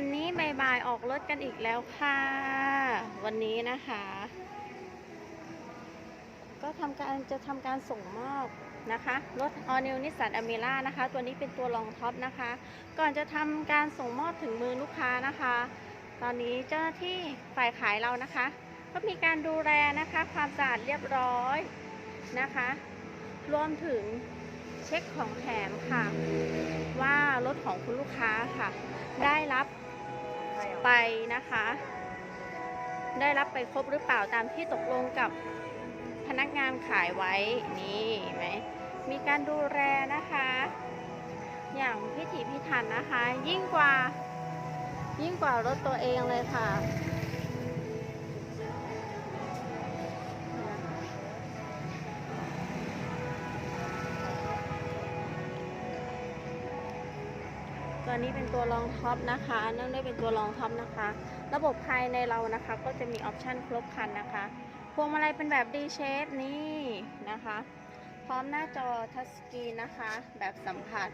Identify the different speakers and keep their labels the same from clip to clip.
Speaker 1: วันนี้บ่ายๆออกรถกันอีกแล้วค่ะ วันนี้นะคะ ก็ทำการจะทำการส่งมอบนะคะรถ All New Nissan Amira นะคะ ตัวนี้เป็นตัวรองท็อปนะคะ ก่อนจะทำการส่งมอบถึงมือลูกค้านะคะ ตอนนี้เจ้าหน้าที่ฝ่ายขายเรานะคะ ก็มีการดูแลนะคะ ความสะอาดเรียบร้อยนะคะ รวมถึงเช็คของแถมค่ะ ว่าร ของคุณลูกค้าค่ะ ได้รับไปนะคะ ได้รับไปครบหรือเปล่าตามที่ตกลงกับพนักงานขายไว้นี่เห็นไหมมีการดูแลนะคะ อย่างพิถีพิถันนะคะ ยิ่งกว่ายิ่งกว่ารถตัวเองเลยค่ะ ตัวนี้เป็นตัวรองท็อปนะคะเนื่องด้วยเป็นตัวรองท็อปนะคะ ระบบภายในเรานะคะก็จะมีออปชันครบครันนะคะพวงมาลัยเป็นแบบ D shape นี่นะคะ พร้อมหน้าจอทัชสกรีนนะคะ แบบสัมผัส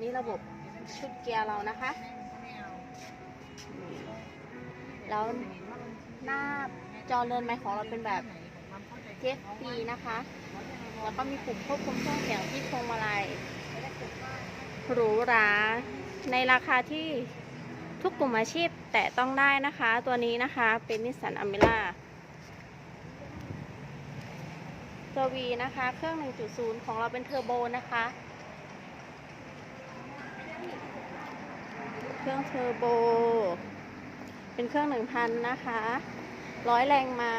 Speaker 1: นี่ระบบชุดเกียร์เรานะคะ แล้วหน้าจอเรือนไม้ของเราเป็นแบบ TFT นะคะ แล้วก็มีปุ่มควบคุมเครื่องเสียงที่พวงมาลัยหรูหรา ในราคาที่ทุกกลุ่มอาชีพแต่ต้องได้นะคะ ตัวนี้นะคะเป็นนิสสันอเมร่าตัว V นะคะ เครื่อง 1.0 ของเราเป็นเทอร์โบนะคะ เครื่องเทอร์โบ เป็นเครื่อง 1,000 นะคะร้อยแรงม้า